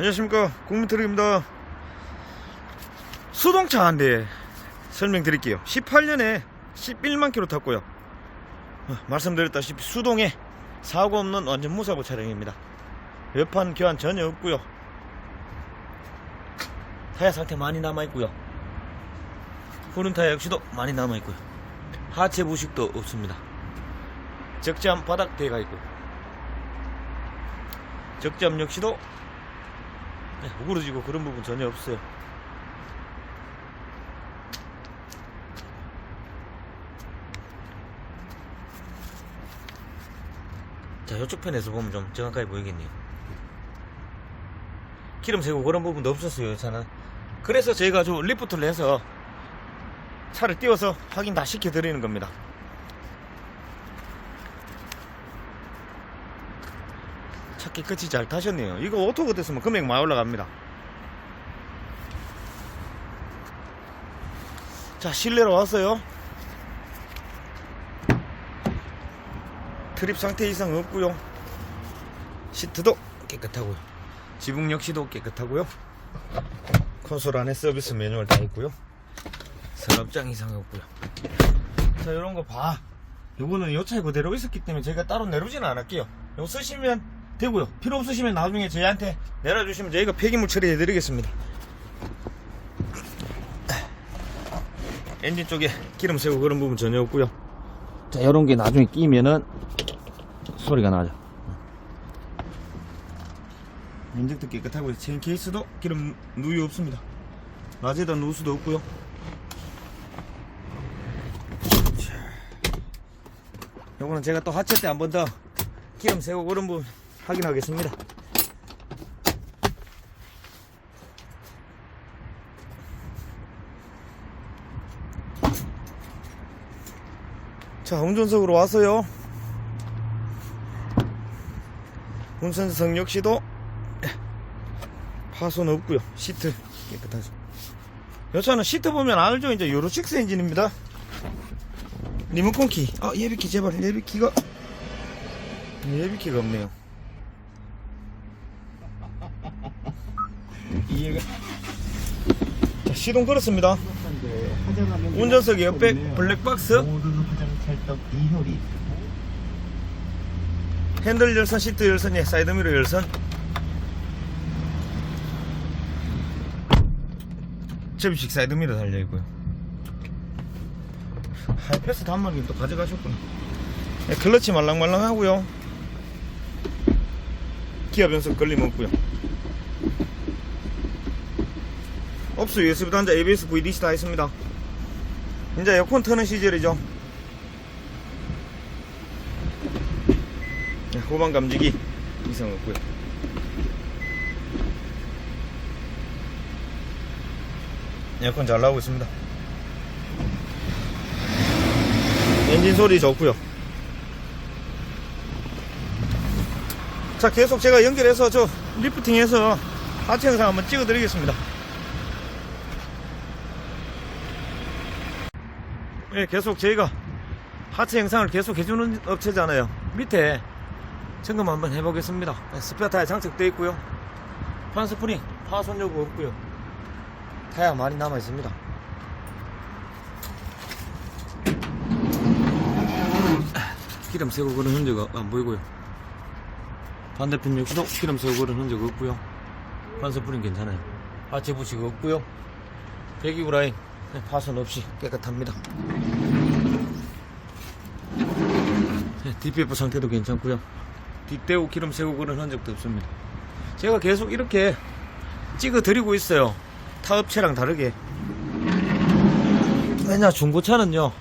안녕하십니까. 국민트럭입니다. 수동차 한 대 설명드릴게요. 18년에 11만 킬로 탔고요. 어, 말씀드렸다시피 수동에 사고 없는 완전 무사고 차량입니다. 외판 교환 전혀 없고요. 타이어 상태 많이 남아있고요. 후륜 타이어 역시도 많이 남아있고요. 하체 부식도 없습니다. 적재함 바닥 대가 있고요 적재함 역시도 네, 우그러지고 그런 부분 전혀 없어요. 자, 이쪽 편에서 보면 좀 정확하게 보이겠네요. 기름 새고 그런 부분도 없었어요, 차는. 그래서 저희가 좀 리프트를 해서 차를 띄워서 확인 다 시켜드리는 겁니다. 차 깨끗이 잘 타셨네요. 이거 오토가 됐으면 금액 많이 올라갑니다. 자, 실내로 왔어요. 트립 상태 이상 없고요. 시트도 깨끗하고요. 지붕 역시도 깨끗하고요. 콘솔 안에 서비스 매뉴얼 다 있고요. 서랍장 이상 없고요. 자, 이런 거 봐. 요거는 요 차에 그대로 있었기 때문에 저희가 따로 내려오지는 않을게요. 요거 쓰시면 되고요. 필요 없으시면 나중에 저희한테 내려주시면 저희가 폐기물 처리해 드리겠습니다. 엔진 쪽에 기름 새고 그런 부분 전혀 없고요. 자, 이런 게 나중에 끼면은 소리가 나죠. 엔진도 깨끗하고요. 체인 케이스도 기름 누유 없습니다. 낮에다 누수도 없고요. 요거는 제가 또 하체 때 한 번 더 기름 새고 그런 부분 확인하겠습니다. 자, 운전석으로 왔어요. 운전석 역시도 파손 없고요. 시트 깨끗하죠. 이 차는 시트 보면 알죠? 이제 유로 6 엔진입니다. 리모컨 키. 아, 예비키 제발 예비키가 예비키가 없네요. 이해가. 자, 시동 걸었습니다. 운전석 옆에 블랙박스. 핸들 열선, 시트 열선, 예, 사이드미러 열선. 접이식 사이드미러 달려있고요. 하이패스 단말기 또 가져가셨구나. 예, 클러치 말랑말랑하고요. 기아 변속 걸림 없고요. 업수 USB 단자 ABS VDC 다 있습니다. 이제 에어컨 트는 시절이죠. 네, 후방 감지기 이상 없고요. 에어컨 잘 나오고 있습니다. 엔진 소리 좋고요. 자, 계속 제가 연결해서 저 리프팅해서 하체 영상 한번 찍어 드리겠습니다. 예, 계속 저희가 하체 영상을 계속 해주는 업체잖아요. 밑에 점검 한번 해보겠습니다. 네, 스페어 타이어 장착되어 있고요. 판스프링 파손 여부 없고요. 타이어 많이 남아 있습니다. 기름 새고 그런 흔적 안 보이고요. 반대편 역시도 기름 새고 그런 흔적 없고요. 판스프링 괜찮아요. 하체 부식 없고요. 배기구 라인 네, 파손 없이 깨끗합니다. 네, DPF 상태도 괜찮고요. 뒷대고 기름 새고 그런 흔적도 없습니다. 제가 계속 이렇게 찍어 드리고 있어요. 타 업체랑 다르게. 왜냐 중고차는요.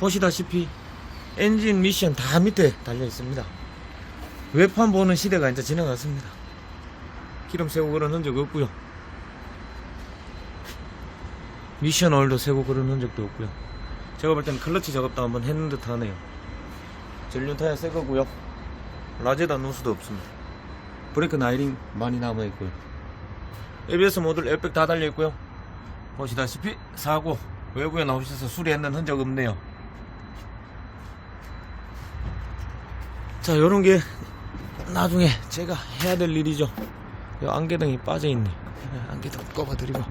보시다시피 엔진 미션 다 밑에 달려 있습니다. 외판 보는 시대가 이제 지나갔습니다. 기름 새고 그런 흔적 없고요. 미션 오일도 새고 그런 흔적도 없고요. 제가 볼 때는 클러치 작업도 한번 했는 듯 하네요. 전륜 타이어 새 거고요. 라제다 누수도 없습니다. 브레이크 나이링 많이 남아 있고요. ABS 모듈 에어백 다 달려 있고요. 보시다시피 사고 외부에 나오셔서 수리했는 흔적 없네요. 자, 요런 게 나중에 제가 해야 될 일이죠. 이 안개등이 빠져 있네. 안개등 꺼봐드리고.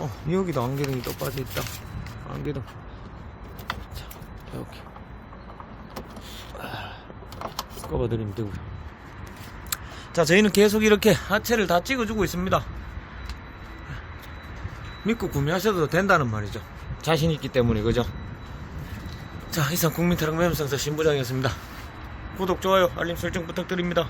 어 여기도 안개등이 또 빠져 있다. 안개등. 자 이렇게 아, 꺼봐드리면 되고요. 자 저희는 계속 이렇게 하체를 다 찍어주고 있습니다. 믿고 구매하셔도 된다는 말이죠. 자신 있기 때문에 그죠? 자 이상 국민타락 매매상사 신부장이었습니다. 구독 좋아요 알림 설정 부탁드립니다.